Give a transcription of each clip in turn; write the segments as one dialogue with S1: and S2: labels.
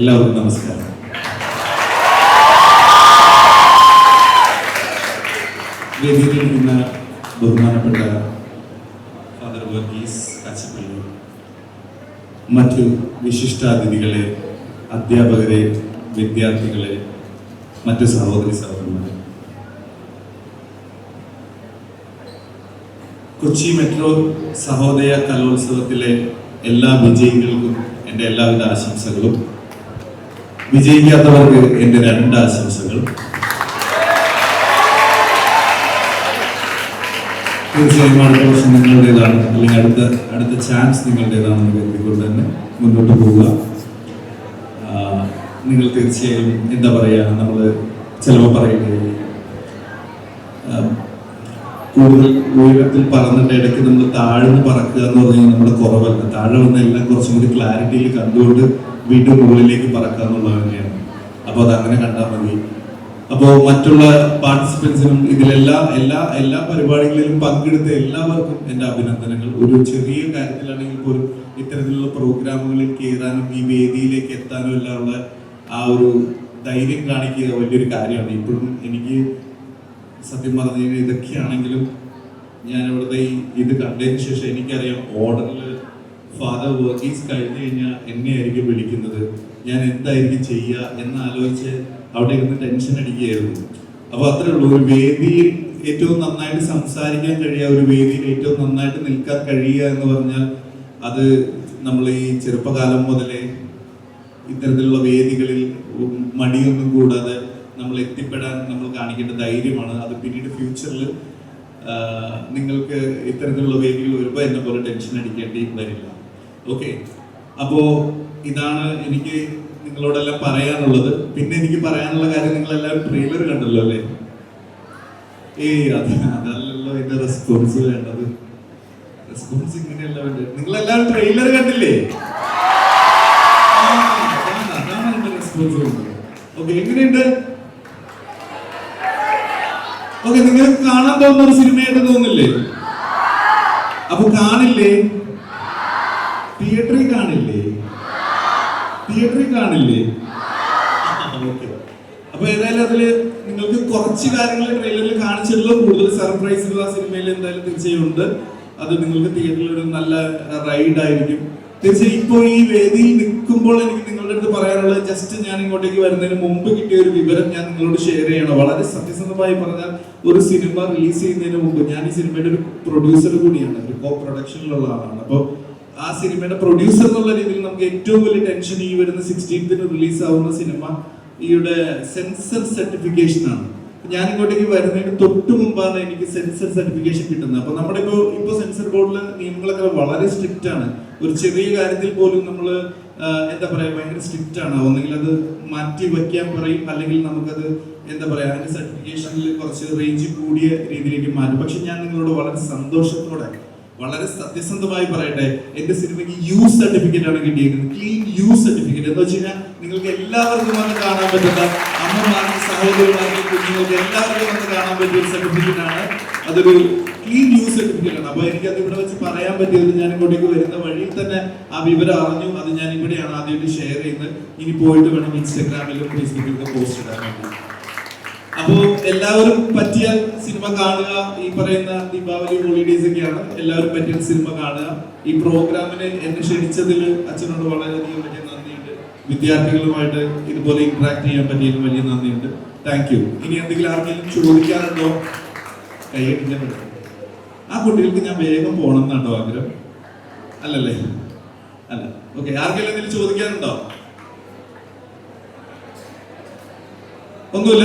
S1: എല്ലാവർക്കും നമസ്കാരം. വേദിയിലിരിക്കുന്ന ബഹുമാനപ്പെട്ട ഫാദർ വർഗീസ് കാച്ചപ്പള്ളി മറ്റു വിശിഷ്ടാതിഥികളെ അധ്യാപകരെ വിദ്യാർത്ഥികളെ മറ്റു സഹോദരി സഹോദരന്മാരെ. കൊച്ചി മെട്രോ സഹോദയ കലോത്സവത്തിലെ എല്ലാ വിജയികൾക്കും എന്റെ എല്ലാവിധ ആശംസകളും. വിജയിക്കാത്തവർക്ക് എന്റെ രണ്ട് ആശംസകൾ. തീർച്ചയായും അടുത്ത വർഷം നിങ്ങളുടേതാണ്. അല്ലെങ്കിൽ അടുത്ത അടുത്ത ചാൻസ് നിങ്ങളുടേതാണെന്ന് കരുതിക്കൊണ്ട് തന്നെ മുന്നോട്ട് പോവുക. നിങ്ങൾ തീർച്ചയായും എന്താ പറയുക നമ്മൾ ചിലപ്പോൾ പറയുകയും കൂടുതൽ ഉയരത്തിൽ പറന്നിട്ട് ഇടയ്ക്ക് നമ്മൾ താഴ്ന്ന് പറക്കുക എന്ന് പറഞ്ഞാൽ നമ്മുടെ കുറവല്ല. താഴെ വന്ന എല്ലാം കുറച്ചും കൂടി ക്ലാരിറ്റിയിൽ കണ്ടുകൊണ്ട് വീണ്ടും മുകളിലേക്ക് പറക്കുക എന്നുള്ളത് തന്നെയാണ്. അപ്പോൾ അത് അങ്ങനെ കണ്ടാൽ മതി. അപ്പോൾ മറ്റുള്ള പാർട്ടിസിപ്പൻസിനും ഇതിലെല്ലാം എല്ലാ എല്ലാ പരിപാടികളിലും പങ്കെടുത്ത എല്ലാവർക്കും എന്റെ അഭിനന്ദനങ്ങൾ. ഒരു ചെറിയ കാര്യത്തിലാണെങ്കിൽ പോലും ഇത്തരത്തിലുള്ള പ്രോഗ്രാമുകളിൽ കയറാനും ഈ വേദിയിലേക്ക് എത്താനും എല്ലാമുള്ള ആ ഒരു ധൈര്യം കാണിക്കുക വലിയൊരു കാര്യമാണ്. ഇപ്പോഴും എനിക്ക് സത്യം പറഞ്ഞു കഴിഞ്ഞാൽ ഇതൊക്കെയാണെങ്കിലും ഞാൻ ഇവിടുത്തെ ഈ ഇത് കണ്ടതിന് ശേഷം എനിക്കറിയാം ഓർഡറിൽ ഫാദർ വർഗീസ് കഴിഞ്ഞു കഴിഞ്ഞാൽ എന്നെ ആയിരിക്കും വിളിക്കുന്നത്. ഞാൻ എന്തായിരിക്കും ചെയ്യുക എന്ന് ആലോചിച്ച് അവിടെ ഇരുന്ന് ടെൻഷൻ അടിക്കുകയായിരുന്നു. അപ്പൊ അത്രേ ഉള്ളൂ. ഒരു വേദിയിൽ ഏറ്റവും നന്നായിട്ട് സംസാരിക്കാൻ കഴിയുക ഒരു വേദിയിൽ ഏറ്റവും നന്നായിട്ട് നിൽക്കാൻ കഴിയുക എന്ന് പറഞ്ഞാൽ അത് നമ്മൾ ഈ ചെറുപ്പകാലം മുതലേ ഇത്തരത്തിലുള്ള വേദികളിൽ മടിയൊന്നും കൂടാതെ നമ്മൾ എത്തിപ്പെടാൻ നമ്മൾ കാണിക്കേണ്ട ധൈര്യമാണ്. അത് പിന്നീട് ഫ്യൂച്ചറിൽ നിങ്ങൾക്ക് ഇത്തരത്തിലുള്ള വേദികൾ വരുമ്പോൾ എന്നെ പോലെ ടെൻഷൻ അടിക്കേണ്ടി വരില്ല. ഓക്കെ അപ്പോ ഇതാണ് എനിക്ക് നിങ്ങളോടെല്ലാം പറയാനുള്ളത്. പിന്നെ എനിക്ക് പറയാനുള്ള കാര്യം നിങ്ങളെല്ലാവരും ട്രെയിലർ കണ്ടല്ലോ അല്ലേ? ഏയ് അത് അതല്ലല്ലോ എന്റെ റെസ്പോൺസ് വേണ്ടത്. റെസ്പോൺസ് ഇങ്ങനെയല്ല വേണ്ടത്. നിങ്ങളെല്ലാവരും ട്രെയിലർ കണ്ടില്ലേ? ഓക്കെ എങ്ങനെയുണ്ട്? ഓക്കെ നിങ്ങൾക്ക് കാണാൻ തോന്നുന്ന ഒരു സിനിമയായിട്ട് തോന്നില്ലേ അപ്പൊ കാണില്ലേ? തിയേറ്ററിൽ കാണില്ലേ? തിയേറ്ററിൽ കാണില്ലേ? അപ്പൊ ഏതായാലും അതിൽ നിങ്ങൾക്ക് കുറച്ച് കാര്യങ്ങൾ ട്രെയിലറിൽ കാണിച്ചിട്ടുള്ള കൂടുതൽ സർപ്രൈസുകൾ ആ സിനിമയിൽ എന്തായാലും തീർച്ചയായും ഉണ്ട്. അത് നിങ്ങൾക്ക് തിയേറ്ററിൽ ഒരു നല്ല റൈഡ് ആയിരിക്കും. തീർച്ചയായും ഇപ്പോ ഈ വേദിയിൽ നിൽക്കുമ്പോൾ എനിക്ക് നിങ്ങളുടെ അടുത്ത് പറയാനുള്ളത് ജസ്റ്റ് ഞാൻ ഇങ്ങോട്ടേക്ക് വരുന്നതിന് മുമ്പ് കിട്ടിയ ഒരു വിവരം ഞാൻ നിങ്ങളോട് ഷെയർ ചെയ്യണം. വളരെ സത്യസന്ധമായി പറഞ്ഞാൽ ഒരു സിനിമ റിലീസ് ചെയ്യുന്നതിന് മുമ്പ് ഞാൻ ഈ സിനിമയുടെ ഒരു പ്രൊഡ്യൂസർ കൂടിയാണ് ഒരു കോ പ്രൊഡക്ഷനിലുള്ള ആളാണ്. അപ്പോൾ ആ സിനിമയുടെ പ്രൊഡ്യൂസർ എന്നുള്ള രീതിയിൽ നമുക്ക് ഏറ്റവും വലിയ ടെൻഷൻ ഈ വരുന്ന സിക്സ്റ്റീൻത്തിന് റിലീസ് ആവുന്ന സിനിമ ഈയുടെ സെൻസർ സർട്ടിഫിക്കേഷൻ ആണ്. ഞാൻ ഇങ്ങോട്ടേക്ക് വരുന്നതിന് തൊട്ട് മുമ്പാണ് എനിക്ക് സെൻസർ സർട്ടിഫിക്കേഷൻ കിട്ടുന്നത്. അപ്പൊ നമ്മുടെ ഇപ്പോ ഇപ്പൊ സെൻസർ ബോർഡിലെ നിയമങ്ങളൊക്കെ വളരെ സ്ട്രിക്റ്റ് ആണ്. ഒരു ചെറിയ കാര്യത്തിൽ പോലും നമ്മൾ എന്താ പറയാ ഭയങ്കര സ്ട്രിക്റ്റ് ആണ്. ഒന്നെങ്കിൽ അത് മാറ്റി വയ്ക്കാൻ പറയും അല്ലെങ്കിൽ നമുക്കത് എന്താ പറയാ അതിന്റെ സർട്ടിഫിക്കേഷനിൽ കുറച്ച് റേഞ്ച് കൂടിയ രീതിയിലേക്ക് മാറ്റും. പക്ഷെ ഞാൻ നിങ്ങളോട് വളരെ സന്തോഷത്തോടെ വളരെ സത്യസന്ധമായി പറയട്ടെ എന്റെ സിനിമയ്ക്ക് യു സർട്ടിഫിക്കറ്റ് ആണ് കിട്ടിയിരിക്കുന്നത്. ക്ലീൻ യു സർട്ടിഫിക്കറ്റ് എന്ന് വെച്ച് കഴിഞ്ഞാൽ നിങ്ങൾക്ക് എല്ലാവർക്കും വന്ന് കാണാൻ പറ്റുന്ന അമ്മമാർക്ക് സഹോദരിമാർക്ക് കുഞ്ഞുങ്ങൾക്ക് എല്ലാവർക്കും വന്ന് കാണാൻ പറ്റിയ ഒരു സർട്ടിഫിക്കറ്റ് ആണ്. അതൊരു ക്ലീൻ യു സർട്ടിഫിക്കറ്റ് ആണ്. അപ്പൊ അത് ഇവിടെ വെച്ച് പറയാൻ പറ്റിയത് ഞാൻ ഇങ്ങോട്ടേക്ക് വരുന്ന വഴിയിൽ തന്നെ ആ വിവരം അറിഞ്ഞു. അത് ഞാൻ ഇവിടെയാണ് ആദ്യമായിട്ട് ഷെയർ ചെയ്യുന്നത്. ഇനി പോയിട്ട് വേണം ഇൻസ്റ്റാഗ്രാമിലും ഫേസ്ബുക്കിലും പോസ്റ്റ് ഇടാൻ വേണ്ടി. അപ്പോ എല്ലാവരും പറ്റിയ സിനിമ കാണുക ഈ പറയുന്ന ദീപാവലി ഹോളിഡേസ് ഒക്കെയാണ് എല്ലാവരും പറ്റിയ സിനിമ കാണുക. ഈ പ്രോഗ്രാമിന് എന്നെ ക്ഷണിച്ചതിൽ അച്ഛനോട് വളരെയധികം വലിയ നന്ദിയുണ്ട്. വിദ്യാർത്ഥികളുമായിട്ട് ഇതുപോലെ ഇന്ററാക്ട് ചെയ്യാൻ പറ്റിയതിൽ വലിയ നന്ദിയുണ്ട്. താങ്ക് യു ഇനി എന്തെങ്കിലും ആർക്കെങ്കിലും ചോദിക്കാറുണ്ടോ കൈയടിക്കാൻ ആ കുട്ടികൾക്ക് ഞാൻ വേഗം പോകണം എന്നാട്ടോ ആഗ്രഹം. അല്ലല്ലേ? അല്ല. ഓക്കെ ആർക്കെങ്കിലും എന്തെങ്കിലും ചോദിക്കാനുണ്ടോ? ഒന്നുമില്ല.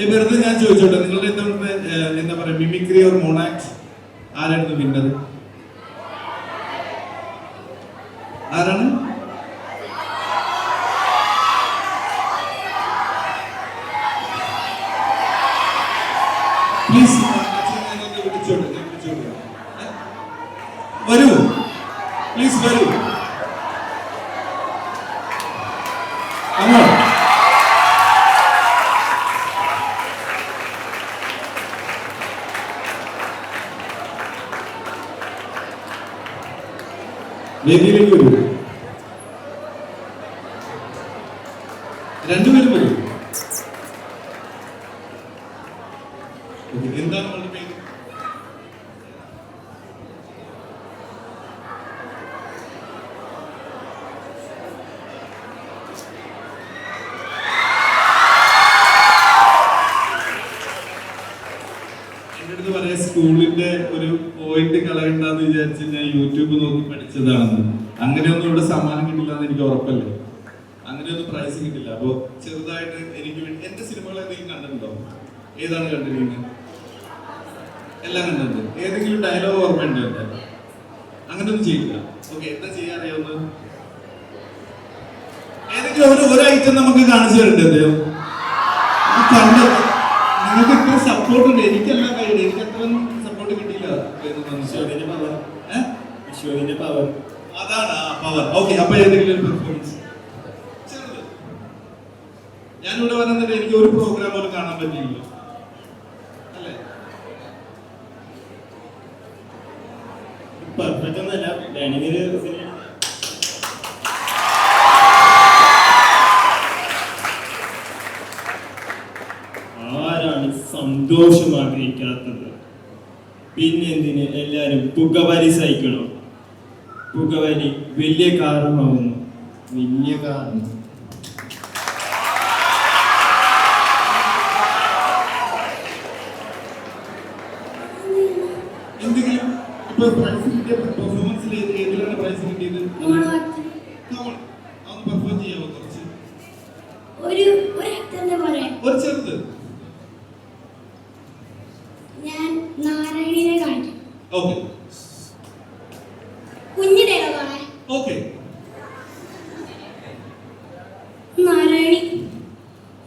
S1: ഏ വെറുതെ ഞാൻ ചോദിച്ചോട്ടെ നിങ്ങളുടെ ഏഹ്, എന്താ പറയാ മിമിക്രി ഓർ മോണാക്സ് ആരായിരുന്നു വിന്നത്? ആരാണ്? വേദിയിലേക്ക് വരൂ. രണ്ടുപേരും വരൂ. എന്താണ് പറയാ സ്കൂളിന്റെ ഒരു പോയിന്റ് കളയണ്ടെന്ന് വിചാരിച്ച് ഞാൻ യൂട്യൂബ് നോക്കി പഠിച്ചതാണെന്ന് അങ്ങനെയൊന്നും ഇവിടെ സമ്മാനം കിട്ടില്ല എന്ന് എനിക്ക് ഉറപ്പല്ലേ? അങ്ങനെയൊന്നും പ്രൈസ് കിട്ടില്ല. അപ്പൊ ചെറുതായിട്ട് എനിക്ക് വേണ്ടി എന്റെ സിനിമകൾ ഏതെങ്കിലും കണ്ടിട്ടുണ്ടോ? ഏതാണ് കണ്ടിരിക്കുന്നത് എല്ലാം കണ്ടിട്ടുണ്ട്. ഏതെങ്കിലും ഡയലോഗ് ഓർമ്മയുണ്ടോ എന്റെ അങ്ങനെയൊന്നും ചെയ്യില്ല. ഓക്കെ എന്താ ചെയ്യാൻ അറിയാവുന്നത്? ഏതെങ്കിലും ഒരു ഒരു ഐറ്റം നമുക്ക് കാണിച്ചു തരണ്ടേ ആ കണ്ട് നിങ്ങൾക്ക് ഇത്ര സപ്പോർട്ട് ഉണ്ട് എനിക്കെല്ലാം കഴിയില്ല എനിക്ക് അത്ര സപ്പോർട്ട് കിട്ടിയില്ല
S2: വിശ്വതിന്റെ പവർ? വിശ്വതിന്റെ പവർ
S1: അതാണ് പവർ ഓക്കെ അപ്പൊ ഏതെങ്കിലും ഒരു പെർഫോമൻസ് ഞാനിവിടെ വന്നിട്ട് എനിക്ക് ഒരു പ്രോഗ്രാം പോലും കാണാൻ പറ്റിയില്ല. അല്ലേ?
S2: പെർഫെക്റ്റ് ഒന്നല്ല വേണമെങ്കിൽ ആരാണ് സന്തോഷം ആഗ്രഹിക്കാത്തത് പിന്നെന്തിന്? എല്ലാരും പുകവലി സഹിക്കണം. പുകവലി വലിയ കാരണമാകുന്നു വലിയ കാരണം
S1: എന്തെങ്കിലും ഇപ്പൊ പ്രൈസ് കിട്ടിയ പെർഫോമൻസിൽ ഏതിലാണ് പ്രൈസ് കിട്ടിയത്?
S3: മോണോആക്ട്.
S1: Come പെർഫോം ചെയ്യാമോ കുറച്ച്?
S3: ഒരു ഒരു ആക്ടറിനെ പറയാം
S1: ഒരു ചെറുത്
S3: ഞാൻ നാരായണീനെ കാണിക്കും
S1: ഓക്കെ
S3: കുഞ്ഞു ഡയലോഗാണ്
S1: ഓക്കെ
S3: നാരായണി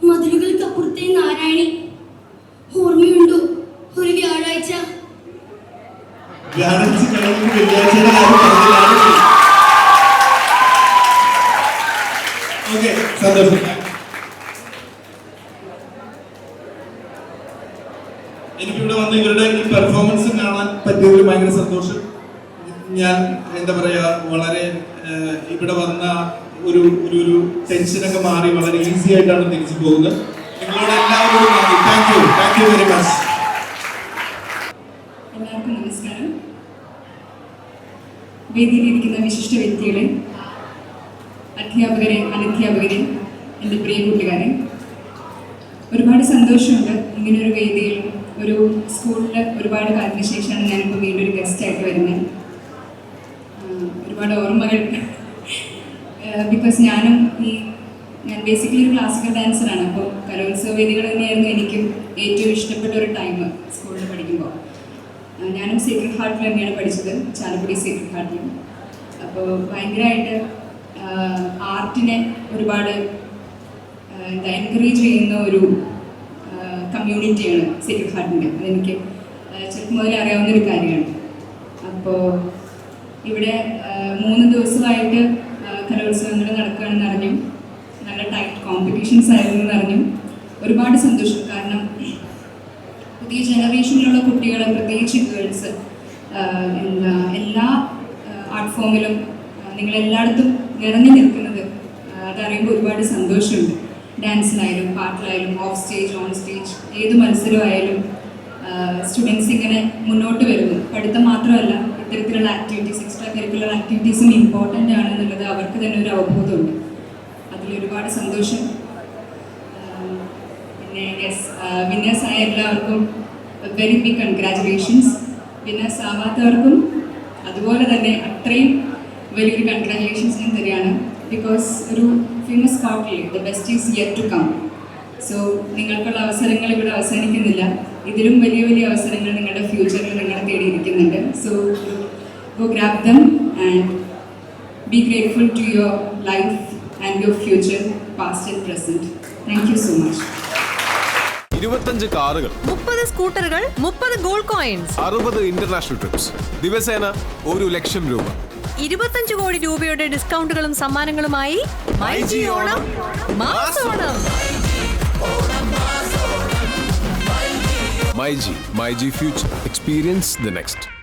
S3: മതിലുകൾക്കപ്പുറത്തെ നാരായണി ഓർമ്മയുണ്ടോ ഒരു വ്യാഴാഴ്ച
S1: വ്യാഴാഴ്ച കഴിഞ്ഞ് വെള്ളിയാഴ്ചയുടെ കാര്യം പറഞ്ഞില്ലായിരുന്നു ഓക്കെ സന്തോഷം എനിക്കിവിടെ വന്ന് ഇവരുടെ ഈ പെർഫോമൻസ് കാണാൻ പറ്റിയതിൽ ഭയങ്കര സന്തോഷം. ഞാൻ എന്താ പറയാ വളരെ ഇവിടെ വന്ന ഒരു ഒരു ഒരു ടെൻഷനൊക്കെ മാറി വളരെ ഈസി ആയിട്ടാണ് തിരിച്ചു പോകുന്നത്. നിങ്ങളോട് എല്ലാവരോടും നന്ദി. Thank you thank you very much
S4: എല്ലാവർക്കും നമസ്കാരം. വേദിയിലിരിക്കുന്ന വിശിഷ്ട വ്യക്തികളെ അധ്യാപകരെ അനധ്യാപകരെ എന്റെ പ്രിയ കൂട്ടുകാരെ ഒരുപാട് സന്തോഷമുണ്ട് ഇങ്ങനെ ഒരു വേദിയിൽ ഒരു സ്കൂളിൽ ഒരുപാട് കാലത്തിന് ശേഷമാണ് ഞാനിപ്പോൾ വീണ്ടും ഒരു ഗസ്റ്റായിട്ട് വരുന്നത്. ഒരുപാട് ഓർമ്മകൾ. ബിക്കോസ് ഞാനും ഈ ഞാൻ ബേസിക്കലി ഒരു ക്ലാസിക്കൽ ഡാൻസറാണ് അപ്പോൾ കലോത്സവ വേദികൾ തന്നെയായിരുന്നു എനിക്കും ഏറ്റവും ഇഷ്ടപ്പെട്ട ഒരു ടൈം സ്കൂളിൽ പഠിക്കുമ്പോൾ ഞാനും സീക്രട്ട് ഹാർട്ടിൽ തന്നെയാണ് പഠിച്ചത് ചാലക്കുടി സീക്രട്ട് ഹാർട്ടിൽ അപ്പോൾ ഭയങ്കരമായിട്ട് ആർട്ടിനെ ഒരുപാട് എന്താ എൻകറേജ് ചെയ്യുന്ന ഒരു കമ്മ്യൂണിറ്റിയാണ് സീക്രട്ട് ഹാർട്ടിന്റെ അതെനിക്ക് ചെറുപ്പം മുതലേ അറിയാവുന്ന ഒരു കാര്യമാണ്. അപ്പോൾ ഇവിടെ മൂന്ന് ദിവസമായിട്ട് കലോത്സവങ്ങൾ നടക്കുകയാണെന്ന് അറിഞ്ഞു. നല്ല ടൈറ്റ് കോമ്പറ്റീഷൻസ് ആയിരുന്നു എന്ന് അറിഞ്ഞു. ഒരുപാട് സന്തോഷം. കാരണം പുതിയ ജനറേഷനിലുള്ള കുട്ടികളെ പ്രത്യേകിച്ച് ഗേൾസ് എന്താ എല്ലാ ആർട്ട് ഫോമിലും നിങ്ങളെല്ലായിടത്തും നിറഞ്ഞു നിൽക്കുന്നത് അതറിയുമ്പോൾ ഒരുപാട് സന്തോഷമുണ്ട്. ഡാൻസിലായാലും പാട്ടിലായാലും ഓഫ് സ്റ്റേജ് ഓൺ സ്റ്റേജ് ഏത് മത്സരമായാലും സ്റ്റുഡൻസ് ഇങ്ങനെ മുന്നോട്ട് വരുന്നു. പഠിത്തം മാത്രമല്ല ഇത്തരത്തിലുള്ള ആക്ടിവിറ്റീസ് എക്സ്ട്രാ കരിക്കുലർ ആക്ടിവിറ്റീസും ഇമ്പോർട്ടന്റ് ആണ് എന്നുള്ളത് അവർക്ക് തന്നെ ഒരു അവബോധമുണ്ട്. അതിലൊരുപാട് സന്തോഷം. പിന്നെ യെസ് വിന്നേഴ്സ് ആയ എല്ലാവർക്കും വെരി ബിഗ് കൺഗ്രാറ്റുലേഷൻസ് വിന്നേഴ്സ് ആവാത്തവർക്കും അതുപോലെ തന്നെ അത്രയും വലിയൊരു കൺഗ്രാറ്റുലേഷൻസ് ഞാൻ തരികയാണ്. ബിക്കോസ് ഒരു famous സ്കൗട്ടിൽ the best is yet to come so നിങ്ങൾക്കുള്ള അവസരങ്ങൾ ഇവിടെ അവസാനിക്കുന്നില്ല. ഇതിലും വലിയ വലിയ അവസരങ്ങൾ നിങ്ങളുടെ ഫ്യൂച്ചറിൽ നിങ്ങളെ തേടിയിരിക്കുന്നുണ്ട്. So go grab them and be grateful to your life and your future past and present thank you so much
S5: ഇരുപത്തഞ്ച് കാറുകൾ
S6: മുപ്പത് സ്കൂട്ടറുകൾ മുപ്പത് ഗോൾഡ് കോയിൻസ്.
S5: അറുപത് ഇന്റർനാഷണൽ ട്രിപ്സ്. ദിവസേന ഒരു ലക്ഷം രൂപ.
S6: ഇരുപത്തഞ്ച് കോടി രൂപയുടെ ഡിസ്കൗണ്ടുകളും സമ്മാനങ്ങളുമായി
S5: my G my G future. Experience the next.